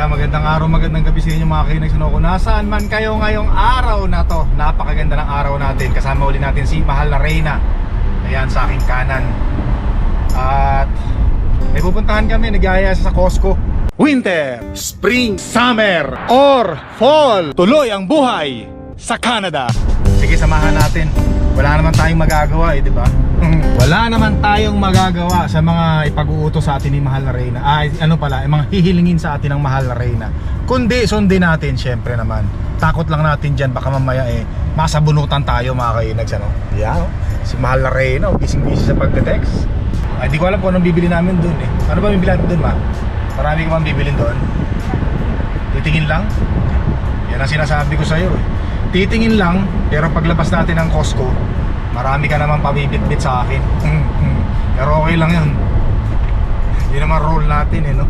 Kaya magandang araw, magandang gabi sa inyo mga kainex no? Kung nasaan man kayo ngayong araw na to? Napakaganda ng araw natin. Kasama uli natin si Mahal na Reyna. Ayan sa aking kanan. At May pupuntahan kami, nagyaya sa Costco. Winter, Spring, Summer, or Fall. Tuloy ang buhay sa Canada. Sige, samahan natin Wala naman tayong magagawa eh, di ba? Wala naman tayong magagawa sa mga ipag-uutos sa atin ni Mahal na Reyna Ay, ano pala, yung mga hihilingin sa atin ng Mahal na Reyna Kundi, sundin natin, syempre naman Takot lang natin dyan, baka mamaya eh Masabunutan tayo mga kainags, ano? Yan, oh. si Mahal na Reyna, oh, busy-busy sa pagte-text Ay, di ko alam kung anong bibili namin dun eh Ano ba bibili natin dun, ma? Marami ka bang bibilin doon? Titingin lang? Yan ang sinasabi ko sa'yo eh Titingin lang, pero paglabas natin ng Costco Marami ka naman pabibitbit sa akin. Pero okay lang yun. Hindi naman role natin eh no?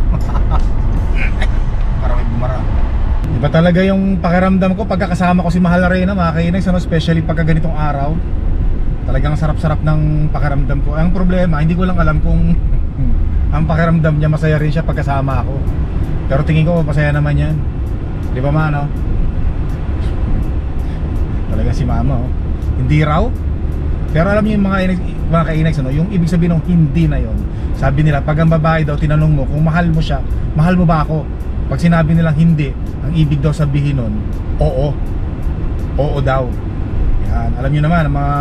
Para may bumara. Iba talaga yung pakiramdam ko pagkakasama ko si Mahal Arena mga kainags ano, Especially pagka ganitong araw. Talagang sarap-sarap ng pakiramdam ko. Ang problema, hindi ko lang alam kung Ang pakiramdam niya masaya rin siya pagkasama ako. Pero tingin ko masaya naman yan. Di ba ma? Talaga si mama oh. Hindi raw pero alam niyo yung mga inex, mga kainags ano, yung ibig sabihin ng hindi na yon. Sabi nila pag ang babae daw tinanong mo kung mahal mo siya, mahal mo ba ako? Pag sinabi nilang hindi, ang ibig daw sabihin nun, oo. Oo daw. Yan, alam niyo naman mga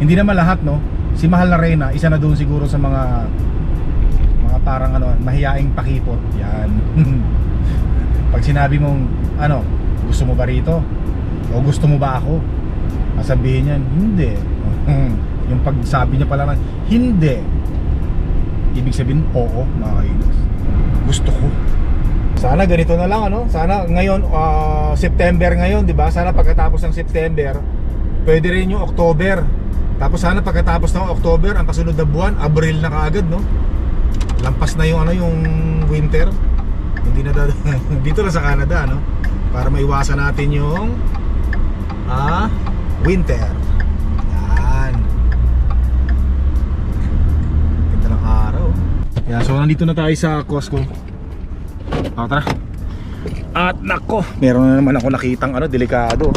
hindi naman lahat no. Si Mahal na Reyna, isa na doon siguro sa mga mga parang ano, mahiyaing pakipot. Yan. pag sinabi mong ano, gusto mo ba rito? O gusto mo ba ako? Sasabihin niyan, hindi. Yung pagsabi niya pala hindi. Ibig sabihin, oo, mga kainis. Gusto ko. Sana ganito na lang ano. Sana ngayon ah, September ngayon, 'di ba? Sana pagkatapos ng September, pwede rin yung October. Tapos sana pagkatapos ng October, ang kasunod na buwan, Abril na kaagad, no? Lampas na yung ano yung winter. Hindi na dito na sa Canada, no? Para maiwasan natin yung winter. Yan. Ganda ng araw. Yan, so nandito na tayo sa Costco. O, tara. At nako, meron na naman ako nakitang ano, delikado.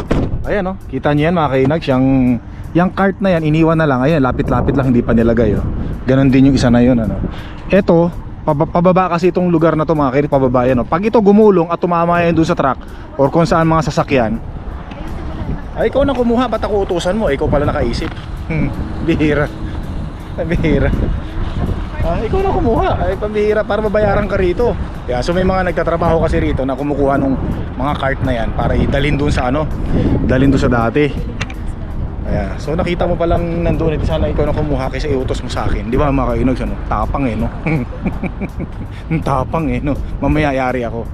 Ayan oh, kita niyo yan mga kainags, yung yung cart na yan iniwan na lang. Ayan, lapit-lapit lang hindi pa nilagay oh. Ganon din yung isa na yun ano. Ito, paba- pababa kasi itong lugar na to mga kainags, pababa yan oh. Pag ito gumulong at tumama yan doon sa truck or kung saan mga sasakyan, ay, ikaw na kumuha, ba't ako utusan mo? Ikaw pala nakaisip. Hmm, bihira. Bihira. Ah, ikaw na kumuha. Ay, pambihira para mabayaran ka rito. Yeah, so may mga nagtatrabaho kasi rito na kumukuha nung mga cart na yan para idalhin doon sa ano, dalhin doon sa dati. Ayan. So nakita mo palang nandoon ito sana ikaw na kumuha kaysa iutos mo sa akin. Di ba mga kainags ano? Tapang eh no. Ang Tapang eh no. Mamaya yari ako.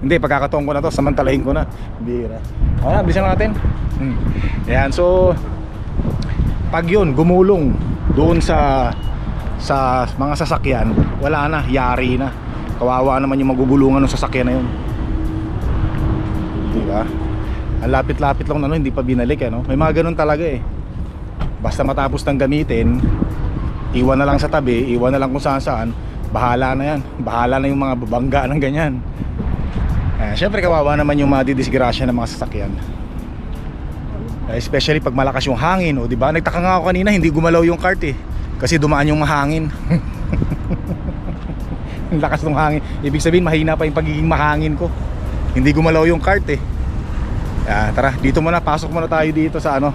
Hindi, pagkakataon ko na to, samantalahin ko na. Bira. Ayan, bilisan natin. Hmm. Ayan, so pag yun, gumulong doon sa sa mga sasakyan, wala na, yari na. Kawawa naman yung magugulungan ng sasakyan na yun. Di ba? Ang lapit-lapit lang na no, hindi pa binalik ano. May mga ganun talaga eh. Basta matapos ng gamitin, iwan na lang sa tabi, iwan na lang kung saan saan, bahala na yan. Bahala na yung mga babangga ng ganyan. Eh, syempre kawawa naman yung madidisgrasya ng mga sasakyan. Eh, especially pag malakas yung hangin, o di ba? Nagtaka nga ako kanina, hindi gumalaw yung cart eh. Kasi dumaan yung mahangin. Ang lakas ng hangin. Ibig sabihin mahina pa yung pagiging mahangin ko. Hindi gumalaw yung cart eh. Yan, tara, dito muna, pasok muna tayo dito sa ano,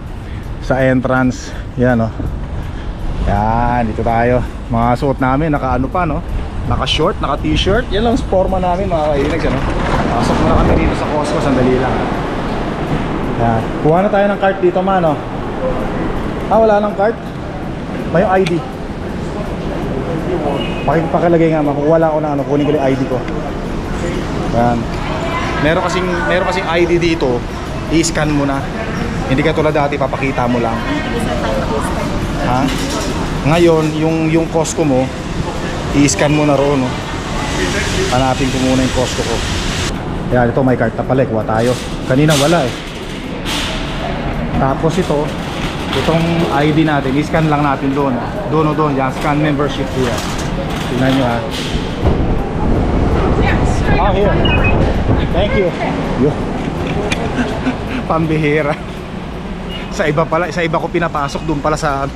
sa entrance. Yan oh. Yan, dito tayo. Mga suot namin, naka ano pa no? Naka short, naka t-shirt. Yan lang ang forma namin mga kainags ano. Pasok muna kami dito sa Costco, sandali lang. Yan. Kuha na tayo ng cart dito man no. Ah, wala nang cart. May ID. Pakipakalagay nga ma, kung wala ako na ano, kunin ko yung ID ko. Yan. Meron kasing meron kasing ID dito, i-scan mo na. Hindi ka tulad dati papakita mo lang. Ha? Ngayon, yung yung Costco mo, i-scan mo na roon, no. Hanapin ko muna yung Costco ko. Yan, ito may card na pala, eh, kuha tayo. Kanina wala eh. Tapos ito, itong ID natin, i-scan lang natin doon. Doon o doon, yan, scan membership here. Tingnan nyo ha. Oh, here. Thank you. Yo. Pambihira. Sa iba pala, sa iba ko pinapasok doon pala sa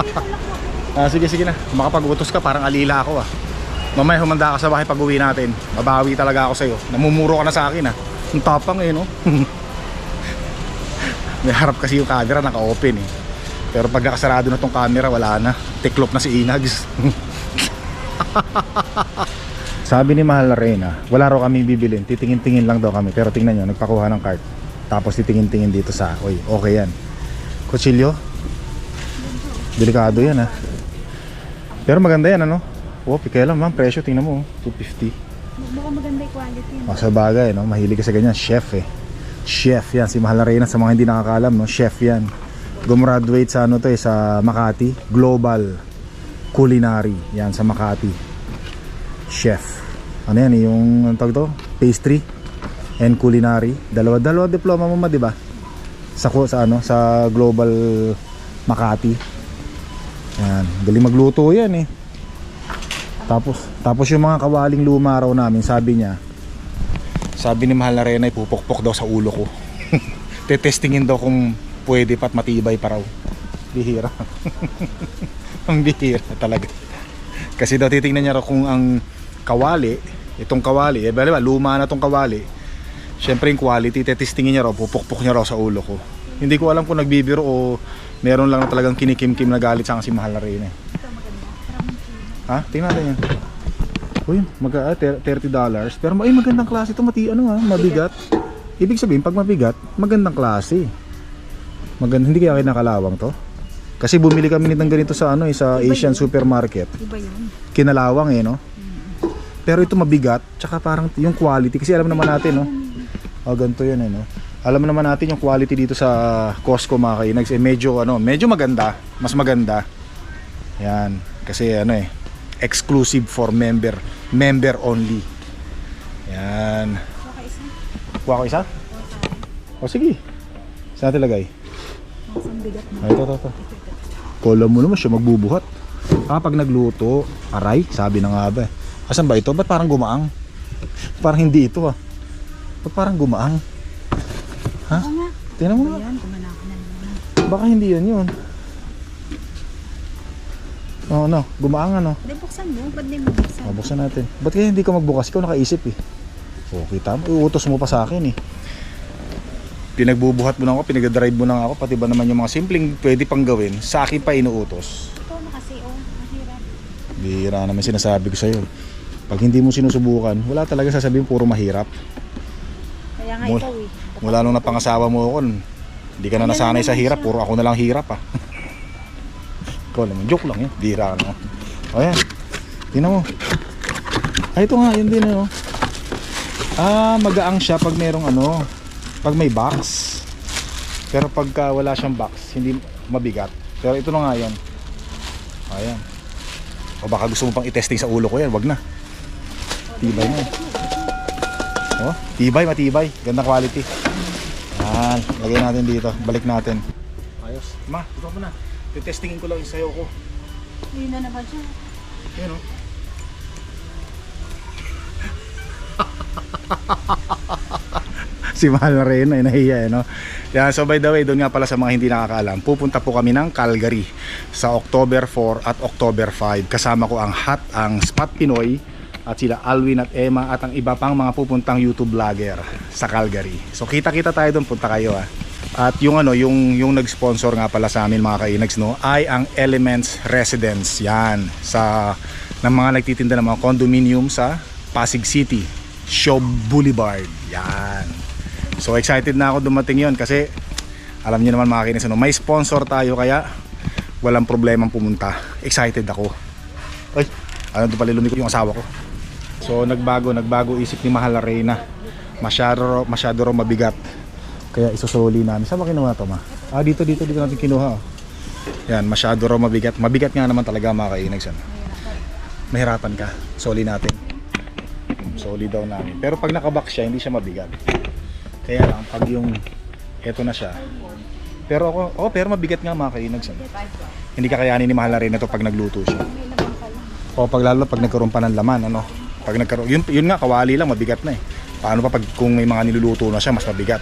Ah, sige sige na. Makapag-utos ka parang alila ako ah. Mamaya humanda ka sa bahay pag uwi natin. Babawi talaga ako sa'yo. Namumuro ka na sa akin ah. Ang tapang eh no. May harap kasi yung camera naka-open eh. Pero pag nakasarado na tong camera wala na. Tiklop na si Inags. Sabi ni Mahal na Reyna, wala raw kami bibilin. Titingin-tingin lang daw kami. Pero tingnan nyo, nagpakuha ng cart. Tapos titingin-tingin dito sa, oy, okay yan. Kutsilyo? Delikado yan ha. Pero maganda yan ano. Oh, kaya lang ma'am, presyo tingnan mo, oh, 250. Mukhang maganda yung quality. Oh, sa bagay, no? Mahilig ka sa ganyan, chef eh. Chef yan, si Mahal na Reyna sa mga hindi nakakalam, no? Chef yan. Gumraduate sa ano to eh, sa Makati, Global Culinary. Yan sa Makati. Chef. Ano yan, eh, yung tawag to? Pastry and culinary. Dalawa dalawa diploma mo ma, di ba? Sa sa ano, sa Global Makati. Yan, galing magluto yan eh. Tapos tapos yung mga kawaling luma raw namin, sabi niya, sabi ni Mahal na Rena, pupukpok daw sa ulo ko. Tetestingin daw kung pwede pa't matibay pa raw. Bihira. ang bihira talaga. Kasi daw titingnan niya raw kung ang kawali, itong kawali, eh bali ba, luma na tong kawali. Syempre yung quality, tetestingin niya raw, pupukpok niya raw sa ulo ko. Hindi ko alam kung nagbibiro o meron lang talagang kinikim-kim na galit sa si Mahal na Rena. eh. Ha? Tingnan natin yan. Uy, mag ah, ter- 30 dollars. Pero ay magandang klase ito, mati ano ha, mabigat. Ibig sabihin pag mabigat, magandang klase. Maganda, hindi kaya kinakalawang to. Kasi bumili kami nitong ganito sa ano eh, sa Asian supermarket. iba yun. Kinalawang eh, no? Pero ito mabigat, tsaka parang yung quality kasi alam naman natin, no? Oh, ganito 'yan eh, no? Alam naman natin yung quality dito sa Costco mga kainags, eh medyo ano, medyo maganda, mas maganda. Yan, kasi ano eh, exclusive for member, member only. Yan. Kuha ko isa? O sige. Saan natin lagay? Ay, ito, ito, ito. Kala mo naman siya magbubuhat. Kapag nagluto, aray, sabi na nga ba. eh. Asan ba ito? Ba't parang gumaang? Parang hindi ito ah. Ba't parang gumaang? Ha? Oo. Tingnan mo nga. Baka hindi yan yun. Oo, no. Gumaang ano. Hindi, buksan mo. Ba't di mo buksan? O, buksan natin. Ba't kaya hindi ka magbukas? Ikaw nakaisip eh. O, kita mo. Iutos mo pa sa akin eh. Pinagbubuhat mo na ako, pinag-drive mo na ako, pati ba naman yung mga simpleng pwede pang gawin, sa akin pa inuutos. Ito na kasi, oh. Mahirap. Bihira naman sinasabi ko sa'yo. Pag hindi mo sinusubukan, wala talaga sasabihin puro mahirap. Kaya nga Mul- ikaw. Mula nung napangasawa mo ako, hindi ka na Ayan nasanay sa naman hirap, puro ako na lang hirap ah. Ikaw naman, joke lang yun. Bihira no. O yan, tingnan mo. Ay, ito nga, yun din ano. Ah, magaang siya pag merong ano, pag may box. Pero pagka wala siyang box, hindi mabigat. Pero ito na nga yan. Ayan. O baka gusto mo pang i-testing sa ulo ko yan, wag na. Tibay na. Oh, tibay, matibay. Ganda quality. Yan, lagay natin dito. Balik natin. Ayos. Ma, ito mo na. Titestingin ko lang yung sayo ko. Yun na naman siya. Yan oh. si Mahal na rin ay nahiya eh, no? Yan, so by the way, doon nga pala sa mga hindi nakakaalam, pupunta po kami ng Calgary sa October 4 at October 5. Kasama ko ang Hot, ang Spot Pinoy at sila Alwin at Emma at ang iba pang mga pupuntang YouTube vlogger sa Calgary. So kita-kita tayo doon, punta kayo ah. At yung ano, yung yung nag-sponsor nga pala sa amin mga kainags no, ay ang Elements Residence. Yan sa ng mga nagtitinda ng mga condominium sa Pasig City, Show Boulevard. Yan. So excited na ako dumating yon kasi alam niyo naman mga kinis, ano, may sponsor tayo kaya walang problemang pumunta. Excited ako. Ay, ano doon pala lumiko yung asawa ko. So nagbago, nagbago isip ni Mahal na Reyna. Masyado, masyado raw mabigat. Kaya isusuli namin. Saan ba kinuha to ma? Ah, dito, dito, dito natin kinuha. oh. Yan, masyado raw mabigat. Mabigat nga naman talaga mga kainags. Ano? Mahirapan ka. Soli natin. Soli daw namin. Pero pag nakabox siya, hindi siya mabigat. Kaya lang, pag yung eto na siya. Pero ako, oh, pero mabigat nga mga kainags. Ano? Hindi kakayanin ni Mahal na Reyna to pag nagluto siya. O pag lalo pag nagkaroon pa ng laman, ano? Pag nagkaroon, yun, yun nga, kawali lang, mabigat na eh. Paano pa pag kung may mga niluluto na siya, mas mabigat.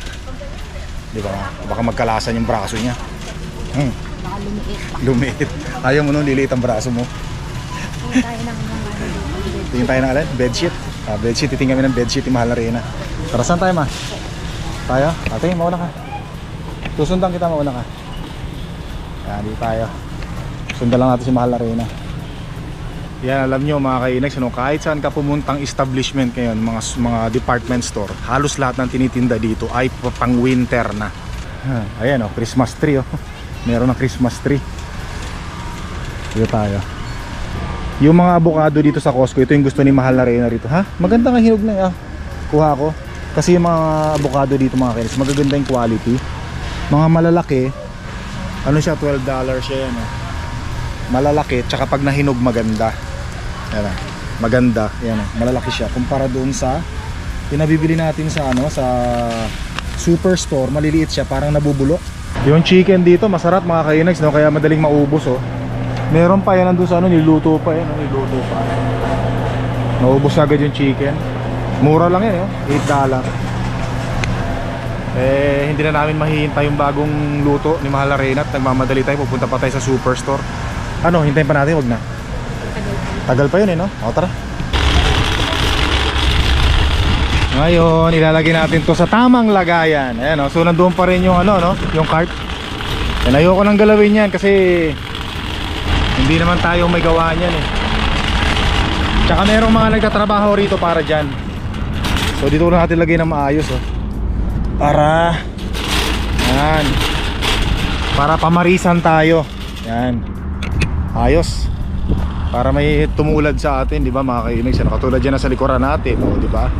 Di ba? Baka magkalasan yung braso niya. Hmm, Baka lumiit. lumiit. Ayaw mo nung liliit ang braso mo. Tayo ng. Tingin tayo ng alin? Bedsheet. Ah, bedsheet. Titingin kami ng bedsheet ni Mahal na Reyna. Tara, saan tayo ma? Tayo? Ate, mauna ka. Susundan kita, mauna ka. Yan, di tayo. Sundan lang natin si Mahal na Reyna. Yan, alam nyo mga kainags, ano, kahit saan ka pumuntang establishment ngayon, mga, mga department store, halos lahat ng tinitinda dito ay pa- pang winter na. Ha, ayan oh, Christmas tree oh. Meron ng Christmas tree. Dito tayo. Yung mga avocado dito sa Costco, ito yung gusto ni Mahal na Reyna rito. Ha? Maganda nga hinog na ah. Kuha ko. Kasi yung mga avocado dito mga kainis, magaganda yung quality. Mga malalaki, ano siya, $12 siya yan. Oh. Malalaki, tsaka pag nahinog maganda. Yan ah. Maganda, yan ah. Malalaki siya. Kumpara doon sa pinabibili natin sa ano, sa superstore, maliliit siya, parang nabubulok. Yung chicken dito, masarap mga kainags, no? kaya madaling maubos oh. Meron pa yan nandun sa ano, niluto pa yan, oh, niluto pa. Naubos agad yung chicken. Mura lang yan, eh, 8 dollar. Eh, hindi na namin mahihintay yung bagong luto ni Mahal Arena at nagmamadali tayo, pupunta pa tayo sa superstore. Ano, hintayin pa natin, wag na. Tagal pa yun eh, no? O, tara. Ngayon, ilalagay natin to sa tamang lagayan. Ayan, no? So, nandun pa rin yung ano, no? Yung cart. Yan, ayoko nang galawin yan kasi hindi naman tayo may gawa niyan eh. Tsaka merong mga nagtatrabaho rito para dyan. So dito lang natin lagay ng maayos oh. Para Yan. Para pamarisan tayo. Yan. Ayos. Para may tumulad sa atin, di ba mga kainig? Siya katulad yan na sa likuran natin, oh, di ba?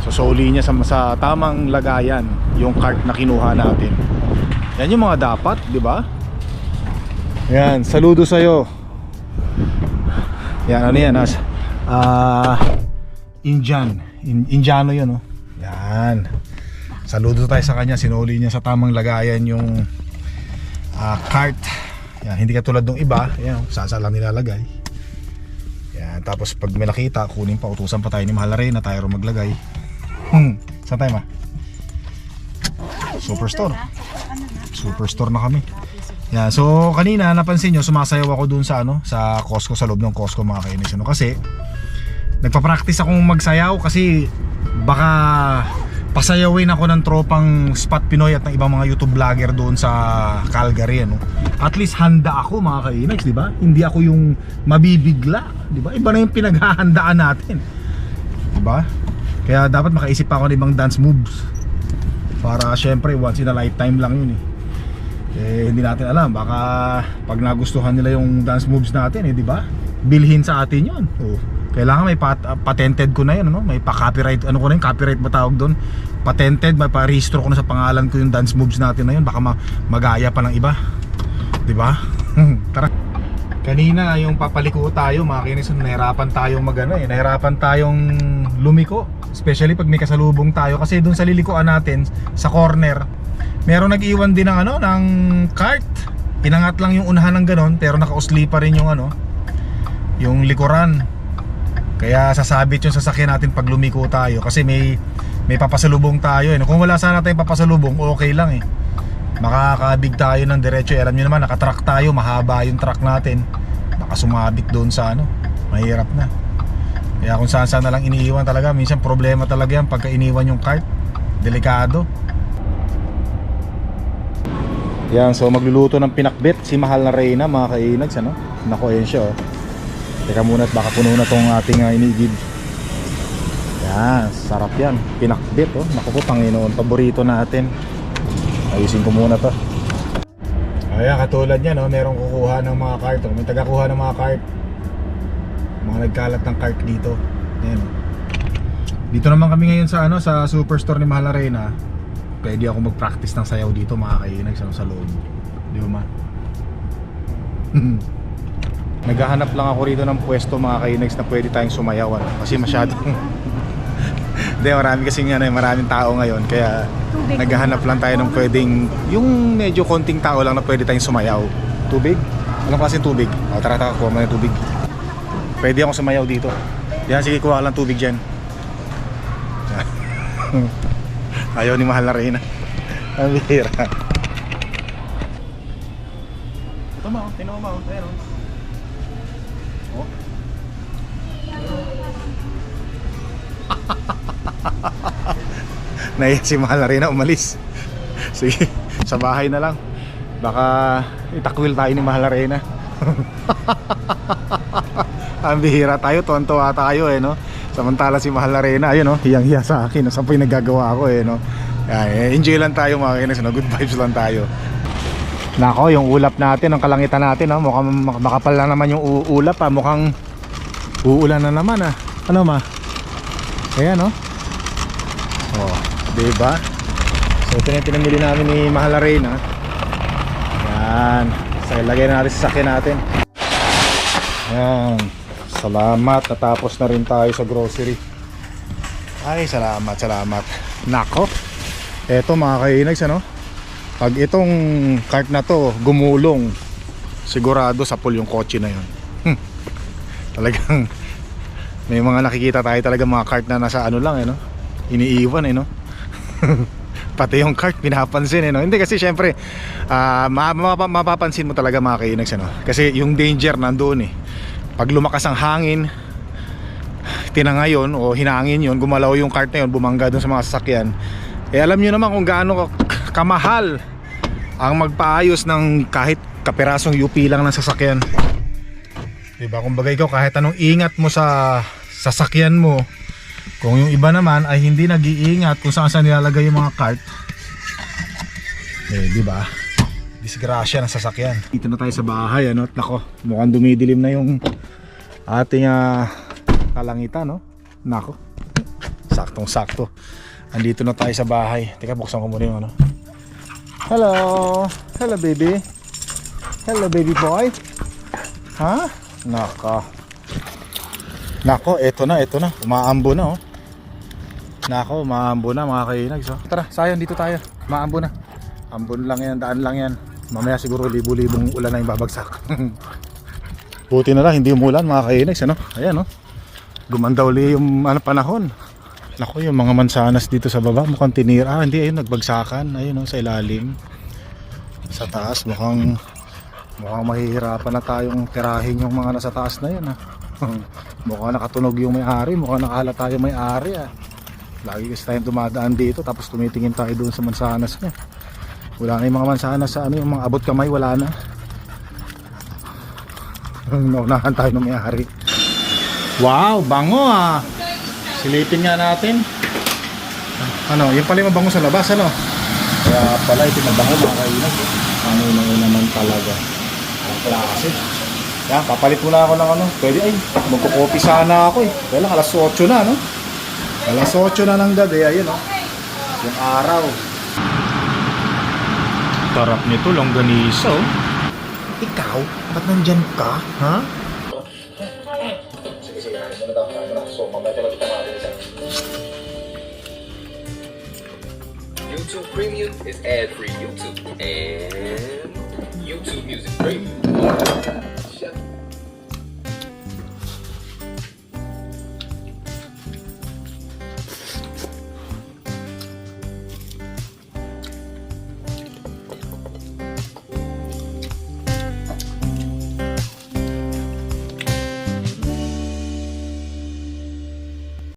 So soli niya sa, sa tamang lagayan yung cart na kinuha natin. Yan yung mga dapat, di ba? Yan, saludo sa'yo. Yan, ano yan? As, ah, Indian. In, Indiano yun, oh. Yan. Saludo tayo sa kanya. Sinuli niya sa tamang lagayan yung ah, cart. Yan, hindi katulad ng iba. Yan, saan lang nilalagay. Yan, tapos pag may nakita, kunin pa, utusan pa tayo ni Mahal na rin na tayo rin maglagay. Hmm, saan tayo ma? Superstore. Superstore na kami. Yan, so kanina napansin nyo sumasayaw ako dun sa ano, sa Costco sa loob ng Costco mga kainis ano kasi nagpa-practice akong magsayaw kasi baka pasayawin ako ng tropang Spot Pinoy at ng ibang mga YouTube vlogger doon sa Calgary ano. At least handa ako mga kainags, di ba? Hindi ako yung mabibigla, di ba? Iba na yung pinaghahandaan natin. Di ba? Kaya dapat makaisip pa ako ng ibang dance moves. Para syempre once in a lifetime lang yun eh eh hindi natin alam baka pag nagustuhan nila yung dance moves natin eh di ba bilhin sa atin yun oh. Kailangan may pat- uh, patented ko na yun ano? may pa copyright ano ko na yun? Copyright ba tawag doon? Patented may pa-registro ko na sa pangalan ko yung dance moves natin na yun. Baka ma- magaya pa ng iba. Di ba? Tara. Kanina yung papaliko tayo mga kinis nahirapan tayong magano eh nahirapan tayong lumiko. Especially pag may kasalubong tayo. Kasi doon sa lilikuan natin sa corner meron nag-iwan din ng ano ng cart. Pinangat lang yung unahan ng ganon pero nakausli pa rin yung ano yung likuran kaya sasabit yung sasakyan natin pag lumiko tayo kasi may may papasalubong tayo eh. kung wala sana tayong papasalubong okay lang eh makakabig tayo ng diretso eh. alam nyo naman nakatrack tayo mahaba yung truck natin baka sumabit doon sa ano mahirap na kaya kung saan saan na lang iniiwan talaga minsan problema talaga yan pagka iniwan yung cart delikado yan, so magluluto ng pinakbit si Mahal na Reyna mga kainags ano? Nako ayun siya oh. Teka muna at baka puno na tong ating uh, inigid. Yan, sarap yan. Pinakbit oh. Naku Panginoon, paborito natin. Ayusin ko muna to. Ayan, katulad niya no, merong kukuha ng mga cart. Oh. May tagakuha ng mga cart. Mga nagkalat ng cart dito. Ayan. oh. Dito naman kami ngayon sa ano sa superstore ni Mahal na Reyna pwede ako mag-practice ng sayaw dito mga kainag sa, sa loob. Di ba ma? Naghahanap lang ako rito ng pwesto mga kainags na pwede tayong sumayaw ano? kasi masyadong Hindi, marami kasi nga ano, maraming tao ngayon kaya Tubig. naghahanap lang tayo ng pwedeng yung medyo konting tao lang na pwede tayong sumayaw. Tubig? Anong klaseng tubig? O, tara tara, kuha mo ng tubig. Pwede akong sumayaw dito. Yan, sige, kuha ka lang tubig dyan. Ayaw ni mahal na Reyna. Ang bihira. Ito oh. Mo ma, oh. Ayan, oh. Naiya si mahal na Reyna umalis. Sige, sa bahay na lang. Baka itakwil tayo ni mahal na Reyna. Ang bihira tayo, tuwan-tuwa tayo eh, no? Samantala si Mahal na Reyna, ayun, no? Hiyang-hiya sa akin? Saan po yung nagagawa ko eh, no? Yan, eh, enjoy lang tayo mga kinis, no? Good vibes lang tayo. Nako, yung ulap natin, ang kalangitan natin, no? Mukhang mak- makapal na naman yung ulap, ah. Mukhang uulan na naman, ah. Ano, ma? Ayan, no? Oh, diba? So, ito na yung namin ni Mahal na Reyna. Yan. So, ilagay na natin sa sakyan natin. Yan. Salamat. Natapos na rin tayo sa grocery. Ay, salamat, salamat. Nako. Eto mga kainags, ano? Pag itong cart na to gumulong, sigurado sa pool yung kotse na yun. Hmm. Talagang may mga nakikita tayo talaga mga cart na nasa ano lang, eh, no? Iniiwan, eh, no? Pati yung cart pinapansin, eh, no? Hindi kasi syempre, ah, ma- ma- mapapansin mo talaga mga kainags, ano? Kasi yung danger nandoon, eh pag lumakas ang hangin tinangayon o hinangin yon gumalaw yung cart na yun bumangga dun sa mga sasakyan eh alam nyo naman kung gaano ka- kamahal ang magpaayos ng kahit kapirasong UP lang ng sasakyan diba kumbaga ikaw kahit anong ingat mo sa sasakyan mo kung yung iba naman ay hindi nag-iingat kung saan saan nilalagay yung mga cart eh di ba disgrasya ng sasakyan. Dito na tayo sa bahay ano. At nako, mukhang dumidilim na yung ating ah, kalangitan no. Nako. Saktong sakto. Andito na tayo sa bahay. Teka, buksan ko muna yung ano. Hello. Hello baby. Hello baby boy. Ha? Nako. Nako, eto na, eto na. Umaambo na oh. Nako, umaambo na mga kainags. Oh. Tara, sayang dito tayo. Umaambo na. Ambon lang yan, daan lang yan. Mamaya siguro libo-libong ulan na yung babagsak. Buti na lang, hindi umulan mga kainags, ano? Ayan, no? Gumanda uli yung ano, panahon. Nako, yung mga mansanas dito sa baba, mukhang tinira. Ah, hindi, ayun, nagbagsakan. Ayun, no, sa ilalim. Sa taas, mukhang mukhang mahihirapan na tayong tirahin yung mga nasa taas na yun, ah. mukhang nakatunog yung may-ari, mukhang nakahalata yung may-ari, ah. Lagi kasi tayong dumadaan dito, tapos tumitingin tayo doon sa mansanas niya. Wala na yung mga mansanas sa ano, yung mga abot kamay, wala na. Naunahan tayo ng may-ari. Wow, bango ah. Silipin nga natin. Ano, yung pala yung mabango sa labas, ano? Kaya pala ito mabango mga kainas. Eh. Ano na naman talaga. Ang klase. Yan, papalit muna ako ng ano. Pwede ay, magkukopi sana ako eh. Kaya lang, alas 8 na, no? Alas 8 na ng gabi, ayun, no? Yung araw. Tarap nito, longganisa, oh. Ikaw? Ba't nandyan ka? Ha? Sige, sige. Muna tayo. Muna tayo. So, mamaya tayo magkita YouTube Premium is ad-free YouTube and YouTube Music Premium.